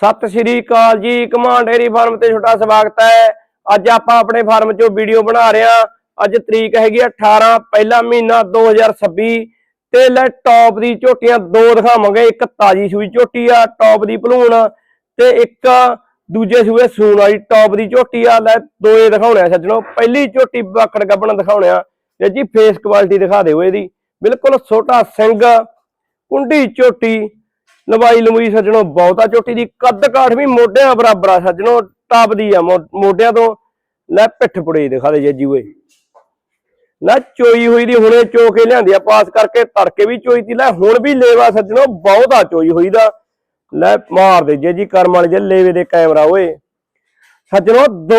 ਸਤਿ ਸ਼੍ਰੀ ਅਕਾਲ ਜੀ, command dairy farm ਤੇ ਛੋਟਾ ਸਵਾਗਤ ਹੈ। ਅੱਜ ਆਪਾਂ ਆਪਣੇ ਫਾਰਮ 'ਚੋਂ ਵੀਡੀਓ ਬਣਾ ਰਹੇ ਹਾਂ। ਅੱਜ ਤਰੀਕ ਹੈਗੀ ਆ 18 ਪਹਿਲਾ ਮਹੀਨਾ 2026 ਤੇ ਲੈ ਟੌਪ ਦੀ ਝੋਟੀਆਂ ਦੋ ਦਿਖਾਵਾਂਗੇ। ਇੱਕ ਤਾਜੀ ਸੂਈ ਝੋਟੀ ਆ ਟੌਪ ਦੀ ਭਲੂਣ ਤੇ ਇੱਕ ਦੂਜੇ ਸੂਏ ਸੂਣ ਵਾਲੀ ਟੌਪ ਦੀ ਝੋਟੀ ਆ। ਲੈ ਦੋਏ ਦਿਖਾਉਣੇ ਆ ਸੱਜਣੋ। ਪਹਿਲੀ ਝੋਟੀ ਬਾਕੜ ਗੱਬਣ ਦਿਖਾਉਣੇ ਆ। ਤੇ ਜੀ ਫੇਸ ਕੁਆਲਿਟੀ ਦਿਖਾ ਦਿਓ ਇਹਦੀ। ਬਿਲਕੁਲ ਛੋਟਾ ਸਿੰਘ ਕੁੰਡੀ ਝੋਟੀ ਲੰਬਾਈ ਲੰਬੂਈ ਸੱਜਣੋ, ਬਹੁਤਾ ਚੋਟੀ ਦੀ ਕੱਦ ਕਾਠ ਵੀ ਮੋਢਿਆਂ ਬਰਾਬਰ ਆ ਸੱਜਣੋ, ਟਾਪਦੀ ਆ ਮੋਢਿਆਂ ਤੋਂ। ਲੈ ਪਿੱਠ ਪੁੜੇ ਦਿਖਾ ਦੇ ਜੱਜੀ ਓਏ। ਲੈ ਚੋਈ ਹੋਈ ਦੀ ਹੁਣੇ ਚੋ ਕੇ ਲਿਆਂਦੀ ਆ, ਪਾਸ ਕਰਕੇ ਤੜਕੇ ਵੀ ਚੋਈ ਤੀ, ਲੈ ਹੁਣ ਵੀ ਲੇਵਾ ਸੱਜਣੋ, ਬਹੁਤਾ ਚੋਈ ਹੋਈ ਦਾ। ਲੈ ਮਾਰ ਦੇ ਜੇ ਜੀ ਕਰਮ ਵਾਲੇ ਜੇ ਲੇਵੇ ਦੇ ਕੈਮਰਾ ਓਏ। ਸੱਜਣੋ 2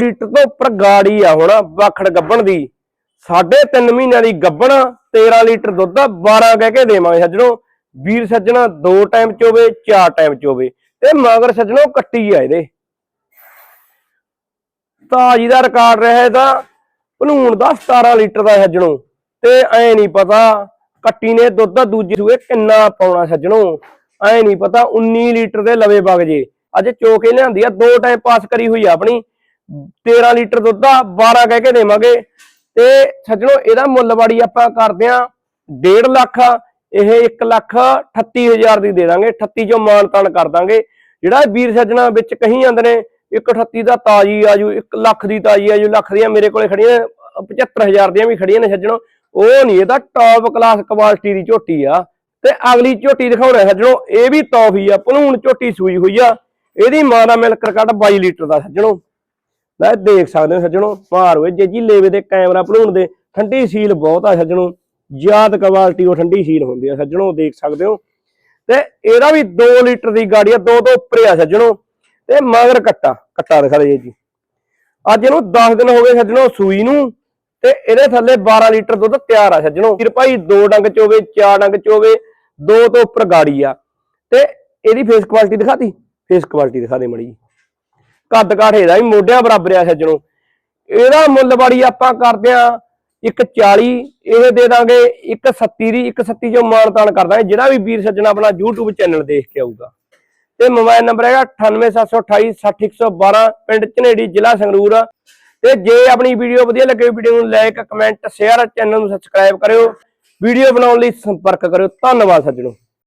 ਲੀਟਰ ਤੋਂ ਉੱਪਰ ਗਾੜੀ ਆ ਹੁਣ, ਵਾਖੜ ਗੱਬਣ ਦੀ। ਸਾਢੇ ਤਿੰਨ ਮਹੀਨਿਆਂ ਦੀ ਗੱਬਣ 13 ਲੀਟਰ ਦੁੱਧ ਆ 12 ਕਹਿ ਕੇ ਦੇਵਾਂਗੇ ਸੱਜਣੋ। ਵੀਰ ਸੱਜਣਾ ਦੋ ਟਾਈਮ ਚੋਵੇ ਚਾਰ ਟਾਈਮ ਚੋਵੇ ਤੇ ਮਗਰ ਸੱਜਣੋ ਕੱਟੀ ਆ ਇਹਦੇ। ਤਾਜੀ ਦਾ ਰਿਕਾਰਡ ਰਿਹਾ ਇਹਦਾ ਭਲੂਣ ਦਾ 17 ਲੀਟਰ ਦਾ ਸੱਜਣੋ। ਤੇ ਐ ਨਹੀਂ ਪਤਾ ਕੱਟੀ ਨੇ ਦੁੱਧ ਦੂਜੇ ਸੂਏ ਕਿੰਨਾ ਪਾਉਣਾ ਸੱਜਣੋ। ਐ ਨਹੀਂ ਪਤਾ 19 ਲੀਟਰ ਦੇ ਲਵੇ ਵਗ ਜੇ। ਅੱਜ ਚੋਕੇ ਲਿਆਂਦੀ ਆ, ਦੋ ਟਾਈਮ ਪਾਸ ਕਰੀ ਹੋਈ ਆ ਆਪਣੀ। 13 ਲੀਟਰ ਦੁੱਧ ਆ 12 ਕਹਿ ਕੇ ਦੇਵਾਂਗੇ। ਤੇ ਸੱਜਣੋ, ਇਹਦਾ ਮੁੱਲ ਵਾੜੀ ਆਪਾਂ ਕਰਦੇ ਆ 1.5 ਲੱਖ ਇਹ 1 ਲੱਖ 38000 ਦੀ ਦੇ ਦਾਂਗੇ 38 ਚੋਂ ਮਾਨ ਤਾਨ ਕਰ ਦਾਂਗੇ। ਜਿਹੜਾ ਵੀਰ ਸੱਜਣਾ ਵਿੱਚ ਕਹੀ ਜਾਂਦੇ ਨੇ 138 ਦਾ ਤਾਜੀ ਆਜੂ 1 ਲੱਖ ਦੀ ਤਾਜੀ ਆਜੂ ਲੱਖ ਦੀਆਂ ਮੇਰੇ ਕੋਲੇ ਖੜੀਆਂ ਨੇ, 75000 ਦੀਆਂ ਵੀ ਖੜੀਆਂ ਨੇ ਸੱਜਣੋ। ਉਹ ਨਹੀਂ ਇਹਦਾ ਟੌਪ ਕਲਾਸ ਕੁਆਲਿਟੀ ਦੀ ਝੋਟੀ ਆ। ਤੇ ਅਗਲੀ ਝੋਟੀ ਦਿਖਾਉਣਾ ਸੱਜਣੋ ਇਹ ਵੀ ਟੌਫੀ ਆ ਭਲੂਣ ਝੋਟੀ ਸੂਈ ਹੋਈ ਆ। ਇਹਦੀ ਮਾਂ ਦਾ ਮਿਲਕ ਰਿਕਾਰਡ 22 ਲੀਟਰ ਦਾ ਸੱਜਣੋ। ਲੈ ਦੇਖ ਸਕਦੇ ਹੋ ਸੱਜਣੋ ਭਾਰ ਹੋਏ ਜੇ ਜੀ ਲੇਵੇ ਦੇ ਕੈਮਰਾ ਭਲੂਣ ਦੇ ਠੰਡੀ ਸੀਲ ਬਹੁਤ ਆ ਸੱਜਣੋ। ਯਾਦ ਕੁਆਲਿਟੀ ਉਹ ਠੰਡੀ ਸੀਲ ਹੁੰਦੀ ਆ, ਸੱਜਣੋ ਦੇਖ ਸਕਦੇ ਹੋ। ਤੇ ਇਹਦਾ ਵੀ 2 ਲੀਟਰ ਦੀ ਗਾੜੀ ਆ ਦੋ ਤੋਂ ਉੱਪਰ ਆ ਸੱਜਣੋ। ਤੇ ਮਗਰ ਕੱਟਾ ਕੱਟਾ ਦਿਖਾ ਦੇ ਜੀ। ਅੱਜ ਇਹਨੂੰ 10 ਦਿਨ ਹੋ ਗਏ ਸੱਜਣੋ ਸੂਈ ਨੂੰ, ਤੇ ਇਹਦੇ ਥੱਲੇ 12 ਲੀਟਰ ਦੁੱਧ ਤਿਆਰ ਆ ਸੱਜਣੋ। ਫਿਰ ਭਾਈ, ਦੋ ਡੰਗ ਚ ਹੋਵੇ, ਚਾਰ ਡੰਗ ਚ ਹੋਵੇ, ਦੋ ਤੋਂ ਉੱਪਰ ਗਾੜੀ ਆ। ਤੇ ਇਹਦੀ ਫੇਸ ਕੁਆਲਿਟੀ ਦਿਖਾਤੀ? ਫੇਸ ਕੁਆਲਿਟੀ ਦਿਖਾ ਦੇ ਮੜੀ ਕੱਦ ਕਾਠ ਇਹਦਾ ਵੀ ਮੋਢਿਆਂ ਬਰਾਬਰ ਆ ਸੱਜਣੋ। ਇਹਦਾ ਮੁੱਲ ਬਾੜੀ ਆਪਾਂ ਕਰਦੇ ਆ 140 ਇਹ ਦੇ ਦਾਂਗੇ 170 ਦੀ 170 ਜੋ ਮਾਨ ਤਾਨ ਕਰ ਦਾਂਗੇ। ਜਿਹੜਾ ਵੀ ਵੀਰ ਸੱਜਣਾ ਆਪਣਾ YouTube ਚੈਨਲ ਦੇਖ ਕੇ ਆਊਗਾ। ਤੇ ਮੋਬਾਈਲ ਨੰਬਰ ਹੈਗਾ 98728 60112 ਪਿੰਡ ਝਨੇੜੀ, ਜ਼ਿਲ੍ਹਾ ਸੰਗਰੂਰ। ਤੇ ਜੇ ਆਪਣੀ ਵੀਡੀਓ ਵਧੀਆ ਲੱਗੇ ਵੀਡੀਓ ਨੂੰ ਲਾਈਕ ਕਮੈਂਟ ਸ਼ੇਅਰ ਚੈਨਲ ਨੂੰ ਸਬਸਕ੍ਰਾਈਬ ਕਰਿਓ। ਵੀਡੀਓ ਬਣਾਉਣ ਲਈ ਸੰਪਰਕ ਕਰਿਓ। ਧੰਨਵਾਦ ਸੱਜਣੋ।